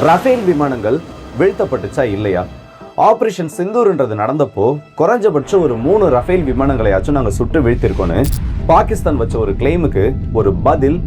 Rafale விமானங்கள் வீழ்த்தப்பட்டுச்சா இல்லையா? Operation சிந்தூர்ன்றது நடந்தப்போ குறைஞ்சபட்சம் ஒரு மூணு ரஃபேல் விமானங்களையாச்சும் நாங்கள் சுட்டு வீழ்த்திருக்கோன்னு பாகிஸ்தான் வச்ச ஒரு கிளைமுக்கு ஒரு பதில்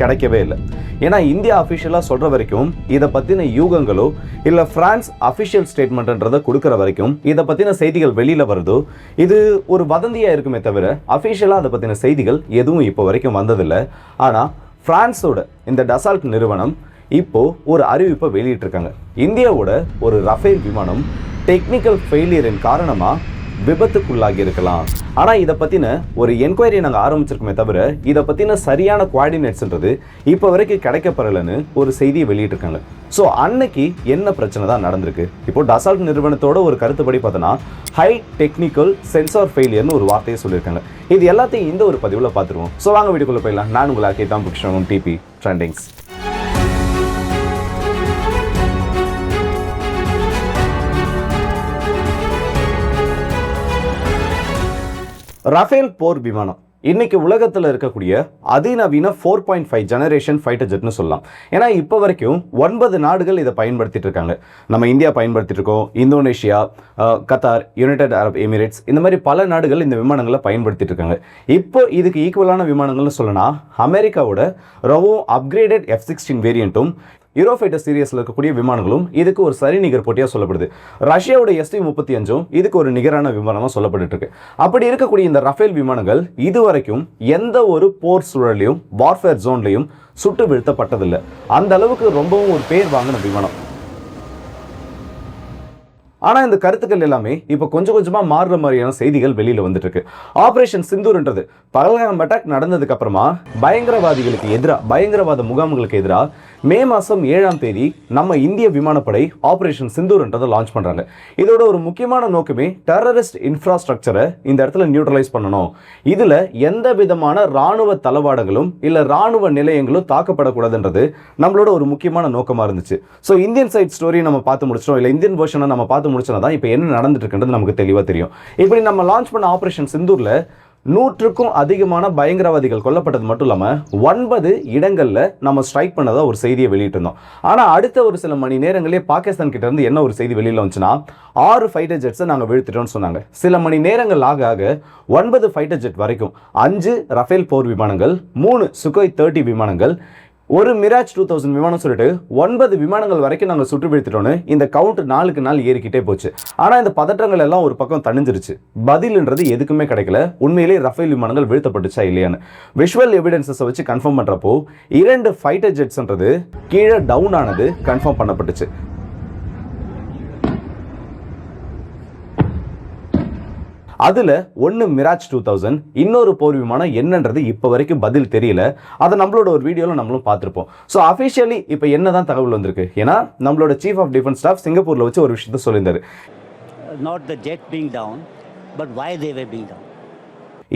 கிடைக்கவே இல்லை. ஏன்னா இந்தியா அஃபிஷியலாக சொல்கிற வரைக்கும் இதை பற்றின யூகங்களோ இல்லை ஃப்ரான்ஸ் அஃபிஷியல் ஸ்டேட்மெண்ட்ன்றதை கொடுக்குற வரைக்கும் இதை பற்றின செய்திகள் வெளியில் வருதோ இது ஒரு வதந்தியாக இருக்குமே தவிர அஃபிஷியலாக அதை பற்றின செய்திகள் எதுவும் இப்போ வரைக்கும் வந்ததில்லை. ஆனால் ஃப்ரான்ஸோட இந்த டசால்ட் நிறுவனம் இப்போ ஒரு அறிவிப்பை வெளியிட்டிருக்காங்க. இந்தியாவோட ஒரு ரஃபேல் விமானம் டெக்னிக்கல் ஃபெயிலியரின் காரணமாக விபத்துக்குள்ளாகி இருக்கலாம் ஆனால் இதை பற்றின ஒரு என்கொயரி நாங்கள் ஆரம்பிச்சிருக்கோமே தவிர இதை பற்றின சரியான குவாடினேட்ஸ்ன்றது இப்போ வரைக்கும் கிடைக்கப்படலைன்னு ஒரு செய்தியை வெளியிட்டிருக்காங்க. ஸோ அன்னைக்கு என்ன பிரச்சனை தான் நடந்திருக்கு? இப்போ டசால்ட் நிறுவனத்தோட ஒரு கருத்துப்படி பார்த்தோன்னா ஹை டெக்னிக்கல் சென்சார் ஃபெயிலியர்னு ஒரு வார்த்தையை சொல்லியிருக்காங்க. இது எல்லாத்தையும் இந்த ஒரு பதிவில் பார்த்துருவோம். ஸோ வாங்க வீட்டுக்குள்ளே போயிடலாம். நான் உங்களை தான் புக்ஷனும் டிபி ட்ரெண்டிங்ஸ் ரஃபேல் போர் விமானம். இன்றைக்கி உலகத்தில் இருக்கக்கூடிய அதிநவீன four point five generation fighter ஜெட்னு சொல்லலாம். ஏன்னா இப்போ வரைக்கும் ஒன்பது நாடுகள் இதை பயன்படுத்திட்டு இருக்காங்க. நம்ம இந்தியா பயன்படுத்திட்டு இருக்கோம் Indonesia Qatar United Arab Emirates இந்த மாதிரி பல நாடுகள் இந்த விமானங்களை பயன்படுத்திட்டு இருக்காங்க. இப்போ இதுக்கு ஈக்குவலான விமானங்கள்னு சொல்லணும்னா அமெரிக்காவோட ரவோ அப்கிரேடட் எஃப் சிக்ஸ்டீன் வேரியண்ட்டும் யூரோஃபைட்டர் சீரியஸில் இருக்கக்கூடிய விமானங்களும் இதுக்கு ஒரு சரி நிகர் போட்டியாக சொல்லப்படுது. ரஷ்யாவோட எஸ்டி முப்பத்தி அஞ்சும் இதுக்கு ஒரு நிகரான விமானமாக சொல்லப்பட்டு இருக்கு அப்படி இருக்கக்கூடிய இந்த ரஃபேல் விமானங்கள் இதுவரைக்கும் எந்த ஒரு போர் சூழலையும் வார்ஃபேர் ஜோன்லையும் சுட்டு வீழ்த்தப்பட்டதில்லை. அந்த அளவுக்கு ரொம்பவும் ஒரு பேர் வாங்கின விமானம். ஆனால் இந்த கருத்துக்கள் எல்லாமே இப்போ கொஞ்சம் கொஞ்சமாக மாறுற மாதிரியான செய்திகள் வெளியில் வந்துட்டு இருக்கு ஆபரேஷன் சிந்தூர்ன்றது பகல்காம் அட்டாக் நடந்ததுக்கு அப்புறமா பயங்கரவாதிகளுக்கு எதிராக பயங்கரவாத முகாம்களுக்கு எதிராக மே மாதம் ஏழாம் தேதி நம்ம இந்திய விமானப்படை ஆப்ரேஷன் சிந்தூர்ன்றதை லான்ச் பண்ணுறாங்க இதோட ஒரு முக்கியமான நோக்கமே டெரரிஸ்ட் இன்ஃப்ராஸ்ட்ரக்சரை இந்த இடத்துல நியூட்ரலைஸ் பண்ணணும். இதில் எந்த விதமான ராணுவ தளவாடங்களும் இல்லை ராணுவ நிலையங்களும் தாக்கப்படக்கூடாதுன்றது நம்மளோட ஒரு முக்கியமான நோக்கமாக இருந்துச்சு. ஸோ இந்தியன் சைட் ஸ்டோரி நம்ம பார்த்து முடிச்சிட்டோம். இல்லை இந்தியன் வெர்ஷனை நம்ம பார்த்து முடிச்சோன்னா தான் இப்போ என்ன நடந்துட்டு இருக்குன்றது நமக்கு தெளிவாக தெரியும். இப்படி நம்ம லான்ச் பண்ண ஆப்ரேஷன் சிந்தூரில் நூற்றுக்கும் அதிகமான பயங்கரவாதிகள் கொல்லப்பட்டது மட்டும் இல்லாமல் ஒன்பது இடங்களில் நம்ம ஸ்ட்ரைக் பண்ணதாக ஒரு செய்தியை வெளியிட்டிருந்தோம். ஆனால் அடுத்த ஒரு சில மணி நேரங்களே பாகிஸ்தான் கிட்ட இருந்து என்ன ஒரு செய்தி வெளியில் வந்துச்சுன்னா ஆறு ஃபைட்டர் ஜெட்ஸை நாங்கள் வீழ்த்திட்டோம்னு சொன்னாங்க. சில மணி நேரங்கள் ஆக ஆக ஒன்பது ஃபைட்டர் ஜெட் வரைக்கும் அஞ்சு ரஃபேல் போர் விமானங்கள் மூணு சுகோய் தேர்ட்டி விமானங்கள் ஒரு மிராஜ் டூ தௌசண்ட் விமானம் சொல்லிட்டு ஒன்பது விமானங்கள் வரைக்கும் நாங்கள் சுற்றி வீழ்த்திட்டோன்னு இந்த கவுண்ட் நாளுக்கு நாள் ஏறிக்கிட்டே போச்சு. ஆனால் இந்த பதற்றங்கள் எல்லாம் ஒரு பக்கம் தணிஞ்சிருச்சு. பதில்ன்றது எதுக்குமே கிடைக்கல. உண்மையிலேயே ரஃபேல் விமானங்கள் வீழ்த்தப்பட்டுச்சா இல்லையான்னு. விஷுவல் எவிடன்சஸை வச்சு கன்ஃபார்ம் பண்ணுறப்போ இரண்டு ஃபைட்டர் ஜெட்ஸ்ன்றது கீழே டவுன் ஆனது கன்ஃபார்ம் பண்ணப்பட்டுச்சு. அதில் ஒன்று மிராஜ் டூ தௌசண்ட் இன்னொரு போர் விமானம் என்னன்றது இப்போ வரைக்கும் பதில் தெரியல. அதை நம்மளோட ஒரு வீடியோவில் நம்மளும் பார்த்துருப்போம். ஸோ அஃபிஷியலி இப்போ என்ன தான் தகவல் வந்திருக்கு? ஏன்னா நம்மளோட சீஃப் ஆஃப் டிஃபென்ஸ் ஸ்டாஃப் சிங்கப்பூரில் வச்சு ஒரு விஷயத்த சொல்லியிருந்தாரு. The jet being down, but why they were being down.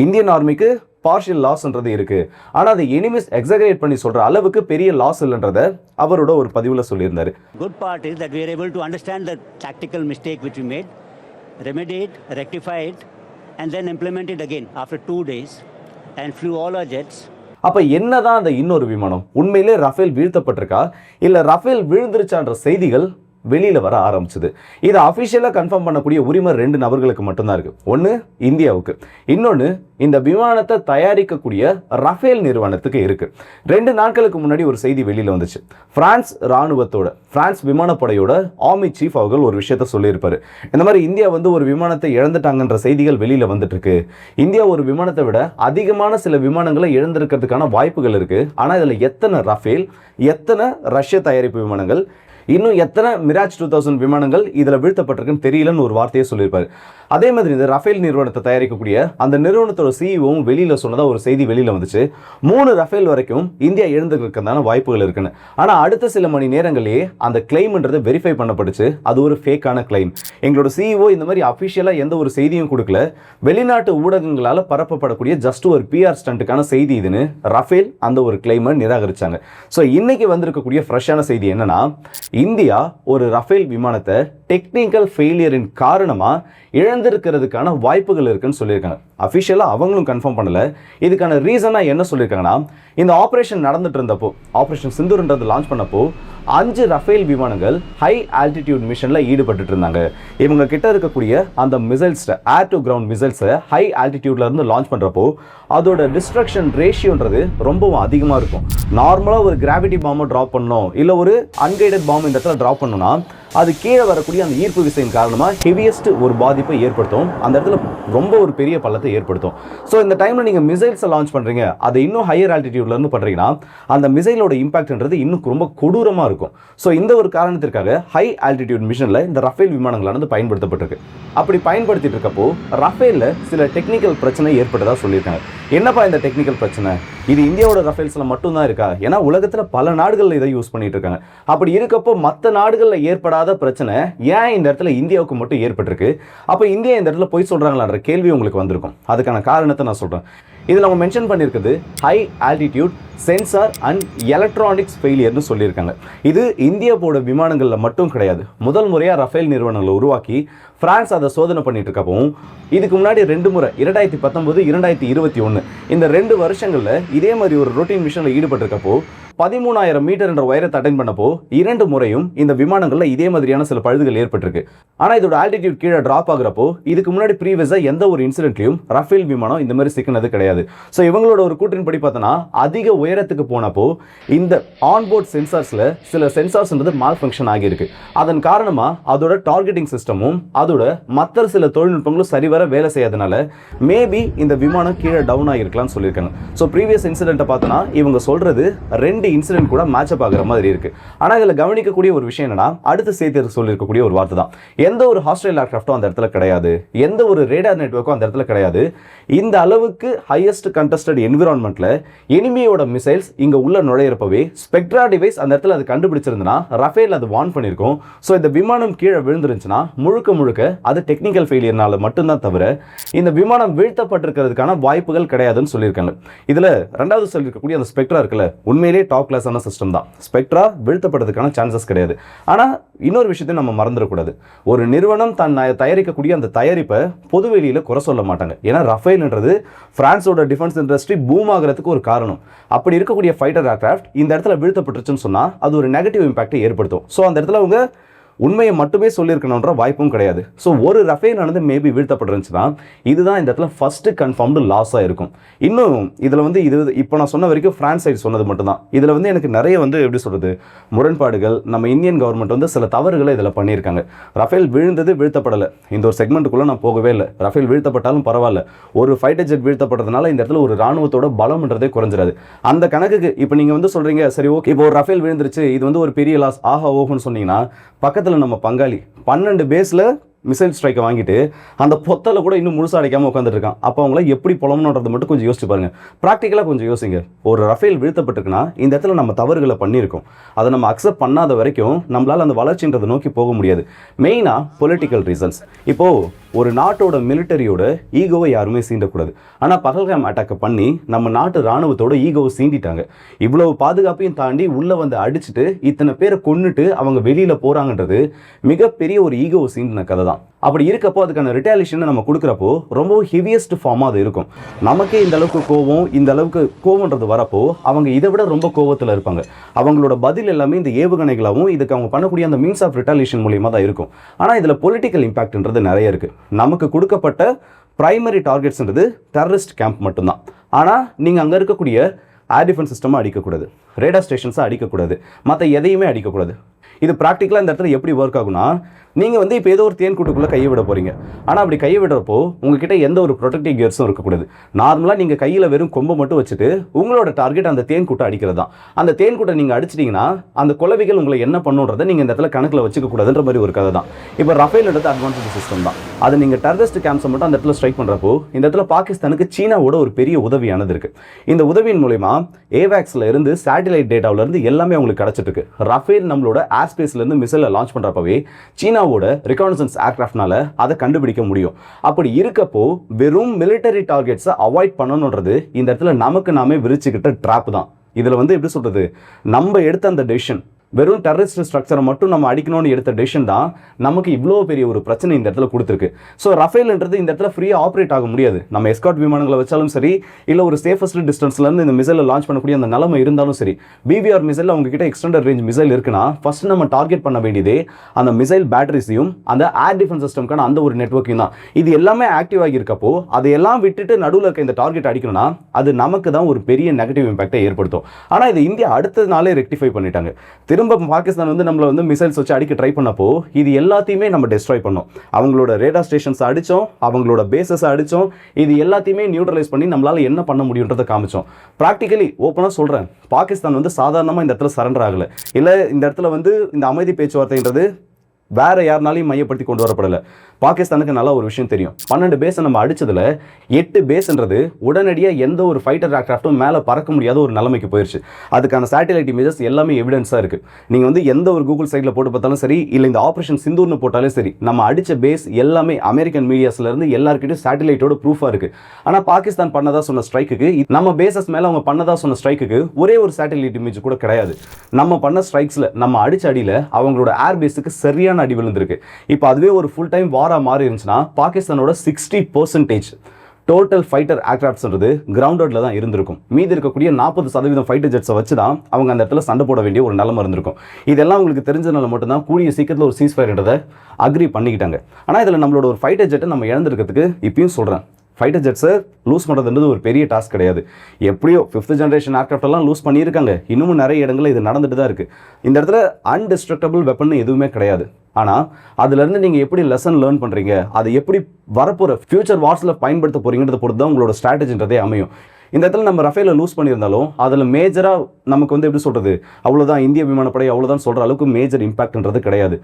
Indian ஆர்மிக்கு partial லாஸ்ன்றது இருக்கு. ஆனால் அதை எனிமிஸ் எக்ஸகரேட் பண்ணி சொல்ற அளவுக்கு பெரிய லாஸ் இல்லைன்றத அவரோட ஒரு பதிவில் சொல்லியிருந்தாரு. Good part is that we are able to understand the tactical mistake which we made, remedy it, rectify it, and then implement it again after two days, and flew all our jets. அப்போ என்னதான் அந்த இன்னொரு விமானம் உண்மையிலே Rafale வீழ்த்தப்பட்டிருக்கா இல்லை Rafale விழுந்துருச்சான்ற செய்திகள் வெளியில் வர ஆரம்பிச்சது. இதை அஃபிஷியலாக கன்ஃபார்ம் பண்ணக்கூடிய உரிமை ரெண்டு நபர்களுக்கு மட்டும்தான் இருக்குது ஒன்று இந்தியாவுக்கு. இன்னொன்று இந்த விமானத்தை தயாரிக்கக்கூடிய ரஃபேல் நிறுவனத்துக்கு இருக்குது ரெண்டு நாட்களுக்கு முன்னாடி ஒரு செய்தி வெளியில் வந்துச்சு. ஃப்ரான்ஸ் ராணுவத்தோட ஃப்ரான்ஸ் விமானப்படையோட ஆர்மி சீஃப் அவர்கள் ஒரு விஷயத்த சொல்லியிருப்பார். இந்த மாதிரி இந்தியா வந்து ஒரு விமானத்தை இழந்துட்டாங்கன்ற செய்திகள் வெளியில் வந்துட்டுருக்கு. இந்தியா ஒரு விமானத்தை விட அதிகமான சில விமானங்களை இழந்திருக்கிறதுக்கான வாய்ப்புகள் இருக்குது ஆனால் இதில் எத்தனை ரஃபேல் எத்தனை ரஷ்ய தயாரிப்பு விமானங்கள் இன்னும் எத்தனை மிராஜ் டூ தௌசண்ட் விமானங்கள் இதில் வீழ்த்தப்பட்டிருக்குன்னு தெரியலன்னு ஒரு வார்த்தையை சொல்லியிருப்பார். அதே மாதிரி இந்த ரஃபேல் நிறுவனத்தை தயாரிக்கக்கூடிய அந்த நிறுவனத்தோட சிஇஓவும் வெளியில் சொன்னதாக ஒரு செய்தி வெளியில் வந்துச்சு. மூணு ரஃபேல் வரைக்கும் இந்தியா எழுந்துக்கிறதுக்கான வாய்ப்புகள் இருக்குன்னு. ஆனால் அடுத்த சில மணி நேரங்களிலேயே அந்த கிளைம்ன்றது வெரிஃபை பண்ணப்பட்டுச்சு. அது ஒரு ஃபேக்கான கிளைம் எங்களோட சிஇஓ இந்த மாதிரி அஃபிஷியலாக எந்த ஒரு செய்தியும் கொடுக்கல. வெளிநாட்டு ஊடகங்களால் பரப்பப்படக்கூடிய ஜஸ்ட் ஒரு பிஆர் ஸ்டண்ட்டுக்கான செய்தி இதுன்னு ரஃபேல் அந்த ஒரு கிளைமை நிராகரிச்சாங்க. ஸோ இன்னைக்கு வந்திருக்கக்கூடிய ஃப்ரெஷ்ஷான செய்தி என்னன்னா இந்தியா ஒரு ரஃபேல் விமானத்தை டெக்னிக்கல் ஃபெயிலியரின் காரணமாக இழந்திருக்கிறதுக்கான வாய்ப்புகள் இருக்குன்னு சொல்லியிருக்காங்க. அஃபிஷியலாக அவங்களும் கன்ஃபார்ம் பண்ணல. இதுக்கான ரீசனாக என்ன சொல்லியிருக்காங்கன்னா இந்த ஆப்ரேஷன் நடந்துட்டு இருந்தப்போ ஆப்ரேஷன் சிந்துருன்றது லான்ச் பண்ணப்போ அஞ்சு ரஃபேல் விமானங்கள் ஹை ஆல்டிடியூட் மிஷனில் ஈடுபட்டு இருந்தாங்க. இவங்க கிட்ட இருக்கக்கூடிய அந்த மிசைல்ஸை ஏர் டு கிரவுண்ட் மிசைல்ஸை ஹை ஆல்டிடியூட்லேருந்து லான்ச் பண்ணுறப்போ அதோட டிஸ்ட்ரக்ஷன் ரேஷியோன்றது ரொம்பவும் அதிகமாக இருக்கும். நார்மலாக ஒரு கிராவிட்டி பாம்பை ட்ராப் பண்ணோம் இல்லை ஒரு அன்கைடட் பாம்பு இந்த இடத்துல ட்ராப் பண்ணோம்னா அது கீழே வரக்கூடிய அந்த ஈர்ப்பு விசையின் காரணமாக ஹெவியஸ்ட் ஒரு பாதிப்பை ஏற்படுத்தும். அந்த இடத்துல ரொம்ப ஒரு பெரிய பள்ளத்தை ஏற்படுத்தும். ஸோ இந்த டைமில் நீங்கள் மிசைல்ஸை லான்ச் பண்ணுறீங்க அதை இன்னும் ஹையர் ஆல்டிடியூட்லேருந்து பண்ணுறீங்கன்னா அந்த மிசைலோட இம்பாக்ட்ன்றது இன்னும் ரொம்ப கொடூரமாக இருக்கும். ஸோ இந்த ஒரு காரணத்திற்காக ஹை ஆல்டிடியூட் மிஷனில் இந்த ரஃபேல் விமானங்களானது பயன்படுத்தப்பட்டிருக்கு. அப்படி பயன்படுத்திட்டு இருக்கப்போ ரஃபேலில் சில டெக்னிக்கல் பிரச்சனை ஏற்பட்டதாக சொல்லியிருக்காங்க. என்னப்பா இந்த டெக்னிக்கல் பிரச்சனை? இது இந்தியாவோட ரஃபேல்ஸில் மட்டும்தான் இருக்கா? ஏன்னா உலகத்தில் பல நாடுகளில் இதை யூஸ் பண்ணிட்டு இருக்காங்க. அப்படி இருக்கப்போ மற்ற நாடுகளில் ஏற்படாத பிரச்சனை ஏன் இந்த இடத்துல இந்தியாவுக்கு மட்டும் ஏற்பட்டிருக்கு? அப்போ இந்தியா இந்த இடத்துல போய் சொல்கிறாங்களான்ற கேள்வி உங்களுக்கு வந்திருக்கும். அதுக்கான காரணத்தை நான் சொல்கிறேன் இதில் அவங்க மென்ஷன் பண்ணியிருக்குது high altitude sensor and electronics ஃபெயிலியர்னு சொல்லியிருக்காங்க. இது இந்தியாவோட விமானங்களில் மட்டும் கிடையாது. முதல் முறையாக ரஃபேல் நிறுவனங்களை உருவாக்கி பிரான்ஸ் அதை சோதனை பண்ணிட்டு இருக்கப்பவும் இதுக்கு முன்னாடி ரெண்டு முறை இரண்டாயிரத்தி பத்தொம்போது இரண்டாயிரத்தி இருபத்தி ஒன்று இந்த ரெண்டு வருஷங்களில் இதே மாதிரி ஒரு ரொட்டீன் மிஷனில் ஈடுபட்டிருக்கப்போ பதிமூணாயிரம் மீட்டர் என்ற உயரத்தை அட்டைன் பண்ணப்போ இரண்டு முறையும் இந்த விமானங்களில் இதே மாதிரியான சில பழுதுகள் ஏற்பட்டிருக்கு. ஆனால் இதோட ஆல்டிடியூட் கீழே ட்ராப் ஆகிறப்போ இதுக்கு முன்னாடி ப்ரீவியஸாக எந்த ஒரு இன்சிடென்ட்லையும் ரஃபேல் விமானம் இந்த மாதிரி சிக்கினது கிடையாது. ஸோ இவங்களோட ஒரு கூற்றின்படி பார்த்தோன்னா அதிக உயரத்துக்கு போனப்போ இந்த ஆன்போர்ட் சென்சார்ஸில் சில சென்சார்ஸ்ன்றது மால் ஃபங்க்ஷன் ஆகியிருக்கு. அதன் காரணமாக அதோட டார்கெட்டிங் சிஸ்டமும் அதோட மற்ற சில தொழில்நுட்பங்களும் சரிவர வேலை செய்யாதனால மேபி இந்த விமானம் கீழே டவுன் ஆகிருக்கலாம்னு சொல்லியிருக்காங்க. ஸோ ப்ரீவியஸ் இன்சிடென்ட்டை பார்த்தோன்னா இவங்க சொல்கிறது ரெண்டு இன்சிடென்ட் கூட மேட்சப் ஆகிற மாதிரி இருக்கு. ஆனால் இதில் கவனிக்கக்கூடிய ஒரு விஷயம் என்னன்னா அடுத்த சேர்த்து சொல்லியிருக்கக்கூடிய ஒரு வார்த்தை தான். எந்த ஒரு ஹாஸ்டல் ஏர்கிராஃப்டும் அந்த இடத்துல கிடையாது. எந்த ஒரு ரேடார் நெட்வொர்க்கும் அந்த இடத்துல கிடையாது. இந்த அளவுக்கு ஹையஸ்ட் கண்டஸ்டட் என்விரான்மெண்ட்டில் எனிமியோட மிசைல்ஸ் இங்க உள்ள நுழையிறப்பவே ஸ்பெக்ட்ரா டிவைஸ் அந்த இடத்துல அது கண்டுபிடிச்சிருந்தனா ரஃபேல் அது வார்ன் பண்ணியிருக்கும். ஸோ இந்த விமானம் கீழே விழுந்துருந்துச்சுன்னா முழுக்க முழுக்க அது டெக்னிக்கல் ஃபெயிலியர்னால மட்டும்தான் தவிர இந்த விமானம் வீழ்த்தப்பட்டிருக்கிறதுக்கான வாய்ப்புகள் கிடையாதுன்னு சொல்லியிருக்காங்க. இதில் ரெண்டாவது சொல்லியிருக்கக்கூடிய அந்த ஸ்பெக்ட்ரா இருக்குல்ல உண்மையிலேயே டாப் கிளாஸான சிஸ்டம் தான். ஸ்பெக்ட்ரா வீழ்த்தப்படுறதுக்கான சான்சஸ் கிடையாது. ஆனால் இன்னொரு விஷயத்தையும் நம்ம மறந்துடக்கூடாது. ஒரு நிறுவனம் தன் தயாரிக்கக்கூடிய அந்த தயாரிப்பை பொதுவெளியில் குறை சொல்ல மாட்டாங்க. ஏன்னா ரஃபேல்ன்றது ஃப்ரான்ஸோட டிஃபென்ஸ் இண்டஸ்ட்ரி பூம் ஆகிறதுக்கு ஒரு காரணம். அப்படி இருக்கக்கூடிய ஃபைட்டர் ஏர்கிராஃப்ட் இந்த இடத்துல வீழ்த்தப்பட்டுருச்சுன்னு சொன்னால் அது ஒரு நெகட்டிவ் இம்பாக்டை ஏற்படுத்தும். ஸோ அந்த இடத்துல அவங்க உண்மையை மட்டுமே சொல்லியிருக்கணுன்ற வாய்ப்பும் கிடையாது. ஸோ ஒரு ரஃபேல் ஆனது மேபி வீழ்த்தப்பட்டிருந்துச்சுன்னா இதுதான் இந்த இடத்துல ஃபஸ்ட்டு கன்ஃபார்ம்டு லாஸாக இருக்கும். இன்னும் இதில் வந்து இது இப்போ நான் சொன்ன வரைக்கும் ஃப்ரான்ஸ் சைடு சொன்னது மட்டும்தான். இதில் வந்து எனக்கு நிறைய வந்து எப்படி சொல்கிறது முரண்பாடுகள் நம்ம இந்தியன் கவர்மெண்ட் வந்து சில தவறுகளை இதில் பண்ணியிருக்காங்க. ரஃபேல் விழுந்தது வீழ்த்தப்படலை. இந்த ஒரு செக்மெண்ட்டுக்குள்ளே நான் போகவே இல்லை. ரஃபேல் வீழ்த்தப்பட்டாலும் பரவாயில்ல. ஒரு ஃபைட்டர் ஜெட் வீழ்த்தப்பட்டதுனால இந்த இடத்துல ஒரு ராணுவத்தோட பலம்ன்றதே குறைஞ்சிடாது. அந்த கணக்குக்கு இப்போ நீங்கள் வந்து சொல்கிறீங்க சரி ஓகே இப்போ ஒரு ரஃபேல் விழுந்துருச்சு இது வந்து ஒரு பெரிய லாஸ் ஆஹா ஓஹோன்னு சொன்னீங்கன்னா பக்கத்தில் நம்ம பங்காளி பன்னெண்டு பேஸில் மிசைல் ஸ்ட்ரைக்கை வாங்கிட்டு அந்த பொத்தலை கூட இன்னும் முழுசாக அடைக்காமல் உட்காந்துருக்கான் அப்போ அவங்கள எப்படி புலம்பணுன்றது மட்டும் கொஞ்சம் யோசிச்சு பாருங்கள் ப்ராக்டிக்கலாக கொஞ்சம் யோசிங்க. ஒரு ரஃபேல் வீழ்த்தப்பட்டிருக்குன்னா இந்த இடத்துல நம்ம தவறுகளை பண்ணியிருக்கோம். அதை நம்ம அக்செப்ட் பண்ணாத வரைக்கும் நம்மளால் அந்த வளர்ச்சின்றதை நோக்கி போக முடியாது. மெயினாக பொலிட்டிக்கல் ரீசன்ஸ் இப்போது ஒரு நாட்டோட மிலிட்டரியோட ஈகோவை யாருமே சீண்டக்கூடாது. ஆனால் பகல்காம் அட்டாக்கை பண்ணி நம்ம நாட்டு ராணுவத்தோட ஈகோவை சீண்டிட்டாங்க. இவ்வளவு பாதுகாப்பையும் தாண்டி உள்ளே வந்து அடிச்சுட்டு இத்தனை பேரை கொன்னுட்டு அவங்க வெளியில் போகிறாங்கன்றது மிகப்பெரிய ஒரு ஈகோவை சீண்டின கதை தான் அப்படி இருக்கப்போ அதுக்கான ரிட்டாலிஷனை நம்ம கொடுக்குறப்போ ரொம்பவும் ஹெவியஸ்ட் ஃபார்மாக அது இருக்கும். நமக்கே இந்த அளவுக்கு கோவம் இந்த அளவுக்கு கோவம்ன்றது வரப்போ அவங்க இதை விட ரொம்ப கோவத்தில் இருப்பாங்க. அவங்களோட பதில் எல்லாமே இந்த ஏவுகணைகளாகவும் இதுக்கு அவங்க பண்ணக்கூடிய அந்த மீன்ஸ் ஆஃப் ரிட்டாலிஷன் மூலியமாக தான் இருக்கும். ஆனால் இதில் பொலிட்டிக்கல் இம்பாக்ட்ன்றது நிறைய இருக்குது நமக்கு கொடுக்கப்பட்ட ப்ரைமரி டார்கெட்ஸ்ன்றது டெரரிஸ்ட் கேம்ப் மட்டும்தான். ஆனால் நீங்கள் அங்கே இருக்கக்கூடிய ஏர் டிஃபென்ஸ் சிஸ்டமாக அடிக்கக்கூடாது. ரேடார் ஸ்டேஷன்ஸாக அடிக்கக்கூடாது. மற்ற எதையுமே அடிக்கக்கூடாது. இது ப்ராக்டிக்கலாக இந்த இடத்துல எப்படி ஒர்க் ஆகும்னா நீங்கள் வந்து இப்போ ஏதோ ஒரு தேன் கூட்டுக்குள்ளே கையை விட போகிறீங்க ஆனால் அப்படி கையை விடுறப்போ உங்ககிட்ட எந்த ஒரு ப்ரொடக்டிவ் கியர்ஸும் இருக்கக்கூடாது. நார்மலாக நீங்கள் கையில் வெறும் கொம்பை மட்டும் வச்சுட்டு உங்களோட டார்கெட் அந்த தேன் கூட்டை அடிக்கிறது தான். அந்த தேன் கூட்டை நீங்கள் அடிச்சிட்டிங்கன்னா அந்த குலவிகள் உங்களை என்ன பண்ணுன்றதை நீங்கள் இந்த இடத்துல கணக்கில் வச்சுக்கக்கூடாதுன்ற மாதிரி ஒரு கதை தான். இப்போ ரஃபேல்ன்றது அட்வான்ஸ்டு சிஸ்டம் தான். அது நீங்கள் டெரரிஸ்ட் கேம்ப்ஸை மட்டும் அந்த இடத்துல ஸ்ட்ரைக் பண்ணுறப்போ இந்த இடத்துல பாகிஸ்தானுக்கு சீனாவோட ஒரு பெரிய உதவியானது இருக்குது இந்த உதவியின் மூலிமா ஏவேக்ஸில் இருந்து சேட்டலைட் டேட்டாவிலேருந்து எல்லாமே அவங்களுக்கு கிடச்சிட்டு இருக்கு. ரஃபேல் நம்மளோட ஆஸ் இருந்து மிசைலை லான்ச் பண்ணுறப்பவே சீனாவோட ரிகானசன்ஸ் ஏர்க்ராஃப்ட்னால அதை கண்டுபிடிக்க முடியும். அப்படி இருக்கப்போ வெறும் மிலிட்டரி டார்கெட்ஸை அவாய்ட் பண்ணணுன்றது இந்த இடத்துல நமக்கு நாமே விரிச்சுக்கிட்ட ட்ராப் தான். இதில் வந்து எப்படி சொல்றது? நம்ம எடுத்த அந்த டெசிஷன் வெறும் டெரரிஸ்ட் ஸ்ட்ரக்சரை மட்டும் நம்ம அடிக்கணும்னு எடுத்த டெசிஷன் தான் நமக்கு இவ்வளோ பெரிய ஒரு பிரச்சனை இந்த இடத்துல கொடுத்துருக்கு. ஸோ ரஃபேல்ன்றது இந்த இடத்துல ஃப்ரீயாக ஆப்ரேட் ஆக முடியாது. நம்ம எஸ்காட் விமானங்களை வச்சாலும் சரி இல்லை ஒரு சேஃபஸ்ட் டிஸ்டன்ஸ்லேருந்து இந்த மிசைலை லான்ச் பண்ணக்கூடிய அந்த நிலைமை இருந்தாலும் சரி பிவிஆர் மிசைல் அவங்ககிட்ட எக்ஸ்டெண்டட் ரேஞ்ச் மிசைல் இருக்குன்னா ஃபர்ஸ்ட் நம்ம டார்கெட் பண்ண வேண்டியதே அந்த மிசைல் பேட்டரிஸையும் அந்த ஏர் டிஃபென்ஸ் சிஸ்டம்க்கான அந்த ஒரு நெட்ஒர்க்கையும் தான். இது எல்லாமே ஆக்டிவ் ஆகியிருக்கப்போ அதையெல்லாம் விட்டுட்டு நடுவில் இருக்க இந்த டார்கெட் அடிக்கணும்னா அது நமக்கு தான் ஒரு பெரிய நெகட்டிவ் இம்பாக்டை ஏற்படுத்தும். ஆனால் இது இந்தியா அடுத்த நாளே ரெக்டிஃபை பண்ணிட்டாங்க. திரும்ப பாகிஸ்தான் வந்து நம்மளை வந்து மிசைல்ஸ் வச்சு அடிக்க ட்ரை பண்ணப்போ இது எல்லாத்தையுமே நம்ம டெஸ்ட்ராய் பண்ணோம். அவங்களோட ரேடா ஸ்டேஷன்ஸ் அடித்தோம் அவங்களோட பேசஸ் அடித்தோம் இது எல்லாத்தையுமே நியூட்ரலைஸ் பண்ணி நம்மளால் என்ன பண்ண முடியுன்றதை காமிச்சோம். ப்ராக்டிக்கலி ஓப்பனாக சொல்கிறேன் பாகிஸ்தான் வந்து சாதாரணமாக இந்த இடத்துல சரண்டர் ஆகலை. இல்லை இந்த இடத்துல வந்து இந்த அமைதி பேச்சுவார்த்தைன்றது வேறு யாருனாலையும் மையப்படுத்தி கொண்டு வரப்படலை. பாகிஸ்தானுக்கு நல்ல ஒரு விஷயம் தெரியும். பன்னெண்டு பேஸை நம்ம அடிச்சதுல எட்டு பேஸ்ன்றது உடனடியாக எந்த ஒரு ஃபைட்டர் ஏர்க்ராஃப்ட்டும் மேலே பறக்க முடியாத ஒரு நிலைமைக்கு போயிடுச்சு அதுக்கான சேட்டலைட் இமேஜஸ் எல்லாமே எவிடன்ஸாக இருக்குது நீங்கள் வந்து எந்த ஒரு கூகுள் சைட்டில் போட்டு பார்த்தாலும் சரி இல்லை இந்த ஆப்ரேஷன் சிந்தூர்னு போட்டாலும் சரி நம்ம அடித்த பேஸ் எல்லாமே அமெரிக்கன் மீடியாஸ்லேருந்து எல்லாருக்கிட்டையும் சேட்டலைட்டோட ப்ரூஃபாக இருக்குது ஆனால் பாகிஸ்தான் பண்ணதாக சொன்ன ஸ்ட்ரைக்குக்கு நம்ம பேசஸ் மேலே அவங்க பண்ணதா சொன்ன ஸ்ட்ரைக்குக்கு ஒரே ஒரு சேட்டலைட் இமேஜ் கூட கிடையாது. நம்ம பண்ண ஸ்ட்ரைக்ஸில் நம்ம அடிச்ச அடியில் அவங்களோட ஏர் பேஸுக்கு சரியான அடி விழுந்திருக்கு. இப்போ அதுவே ஒரு ஃபுல் டைம் வார் மாறி இருந்துச்சுன்னா பாகிஸ்தானோட சிக்ஸ்டி பர்சன்டேஜ் டோட்டல் ஃபைட்டர் ஏர்க்ராஃப்ட்ஸ்ன்றது கிரவுண்டட்ல தான் இருந்திருக்கும். மீதி இருக்கக்கூடிய நாற்பது சதவீதம் ஃபைட்டர் ஜெட்ஸை வச்சு தான் அவங்க அந்த இடத்துல சண்டை போட வேண்டிய ஒரு நிலமை இருந்திருக்கும். இதெல்லாம் உங்களுக்கு தெரிஞ்சதுனால மட்டும்தான் கூடிய சீக்கிரத்தில் ஒரு சீஸ் ஃபயர்ன்றதை அக்ரி பண்ணிக்கிட்டாங்க. ஆனால் இதில் நம்மளோட ஒரு ஃபைட்டர் ஜெட்டை நம்ம இழந்திருக்கிறதுக்கு இப்பயும் சொல்கிறேன் ஃபைட்டர் ஜெட்ஸை லூஸ் பண்ணுறதுன்றது ஒரு பெரிய டாஸ்க் கிடையாது. எப்படியோ ஃபிஃப்த் ஜென்ரேஷன் ஏர்க்ராஃப்டெல்லாம் லூஸ் பண்ணியிருக்காங்க. இன்னமும் நிறைய இடங்களில் இது நடந்துட்டு தான் இருக்குது இந்த இடத்துல அன்டிஸ்ட்ரக்டபிள் வெப்பன் எதுவுமே கிடையாது. ஆனால் அதுலேருந்து நீங்கள் எப்படி லெசன் லேர்ன் பண்ணுறீங்க அதை எப்படி வரப்போகிற ஃபியூச்சர் வார்ஸில் பயன்படுத்த போகிறீங்கன்றத பொறுத்து தான் உங்களோட ஸ்ட்ராட்டஜின்றதே அமையும். இந்த இடத்துல நம்ம ரஃபேல லூஸ் பண்ணியிருந்தாலும் அதில் மேஜராக நமக்கு வந்து எப்படி சொல்கிறது அவ்வளோதான் இந்திய விமானப்படை அவ்வளோதான் சொல்கிற அளவுக்கு மேஜர் இம்பாக்ட்ன்றது கிடையாது.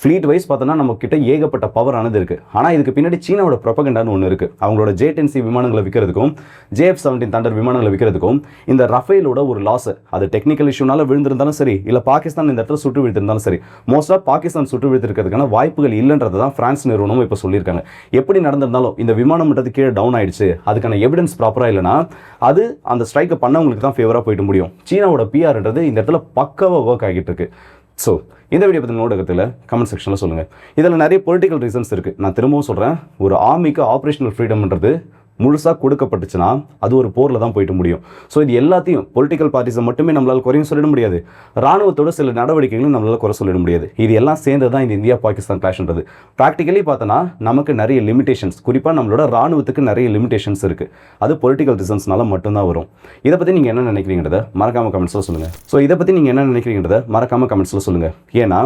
ஃப்ளீட் வைஸ் பார்த்தோன்னா நம்ம கிட்ட ஏகப்பட்ட பவர் ஆனது இருக்குது ஆனால் இதுக்கு பின்னாடி சீனாவோட ப்ரொபகண்டான்னு ஒன்று இருக்குது அவங்களோட ஜே டென்சி விமானங்களை விற்கிறதுக்கும் ஜேஎஃப் செவன்டீன் தண்டர் விமானங்களை விற்கிறதுக்கும் இந்த ரஃபேலோட ஒரு லாஸ் அது டெக்னிக்கல் இஷ்யூனால விழுந்திருந்தாலும் சரி இல்லை பாகிஸ்தான் இந்த இடத்துல சுட்டு விழுத்திருந்தாலும் சரி. மோஸ்ட்டாக பாகிஸ்தான் சுட்டு விழுத்திருக்கிறதுக்கான வாய்ப்புகள் இல்லைன்றது தான் பிரான்ஸ் நிறுவனமும் இப்போ சொல்லியிருக்காங்க. எப்படி நடந்திருந்தாலும் இந்த விமானம்ன்றது கீழே டவுன் ஆயிடுச்சு. அதுக்கான எவிடன்ஸ் ப்ராப்பராக இல்லைனா அது அந்த ஸ்ட்ரைக்கை பண்ணவங்களுக்கு தான் ஃபேவராக போயிட்டு முடியும். சீனாவோட பிஆர்ன்றது இந்த இடத்துல பக்காவாக ஒர்க் ஆகிட்டு இருக்கு. ஸோ இந்த வீடியோ பற்றி நோடகத்தில் கமெண்ட் செக்ஷனில் சொல்லுங்கள் இதில் நிறைய பொலிட்டிக்கல் ரீசன்ஸ் இருக்குது நான் திரும்பவும் சொல்கிறேன் ஒரு ஆர்மிக்கு ஆப்ரேஷனல் ஃப்ரீடம்ன்றது முழுசாக கொடுக்கப்பட்டுச்சுன்னா அது ஒரு போரில் தான் போயிட்டு முடியும். ஸோ இது எல்லாத்தையும் பொலிட்டிக்கல் பார்ட்டிஸை மட்டுமே நம்மளால் குறையும் சொல்லிட முடியாது. ராணுவத்தோட சில நடவடிக்கைகளும் நம்மளால் குறை சொல்லிட முடியாது. இது எல்லாம் சேர்ந்து தான் இந்த இந்தியா பாகிஸ்தான் கிளாஷ்ன்றது ப்ராக்டிக்கலி பார்த்தோன்னா நமக்கு நிறைய லிமிடேஷன்ஸ் குறிப்பாக நம்மளோட ராணுவத்துக்கு நிறைய லிமிடேஷன்ஸ் இருக்குது அது பொலிட்டிக்கல் ரீசன்ஸ்னால மட்டும்தான் வரும். இதை பற்றி நீங்கள் என்ன நினைக்கிறீங்கிறத மறக்காம கமெண்ட்ஸில் சொல்லுங்கள் ஸோ இதை பற்றி நீங்கள் என்ன நினைக்கிறீங்கிறத மறக்காம கமெண்ட்ஸில் சொல்லுங்கள் ஏன்னா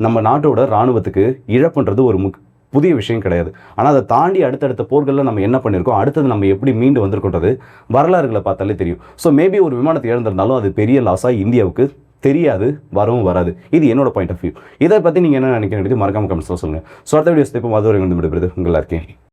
நம்ம நாட்டோட ராணுவத்துக்கு இழப்புன்றது ஒரு முக் புதிய விஷயம் கிடையாது. ஆனால் அதை தாண்டி அடுத்தடுத்த போர்களில் நம்ம என்ன பண்ணியிருக்கோம் அடுத்தது நம்ம எப்படி மீண்டு வந்திருக்கோன்றது வரலாறுகளை பார்த்தாலே தெரியும். ஸோ மேபி ஒரு விமானத்தை இழந்திருந்தாலும் அது பெரிய லாஸாக இந்தியாவுக்கு தெரியாது வரவும் வராது. இது என்னோட பாயிண்ட் ஆஃப் வியூ இதை பற்றி நீங்கள் என்ன நினைக்கிறீங்க மறக்காம கமெண்ட்ஸில் சொல்லுங்கள் ஸோ அடுத்த வீடியோஸ் இப்போ மதுரை வந்து விடுபடுது உங்களா இருக்கேன்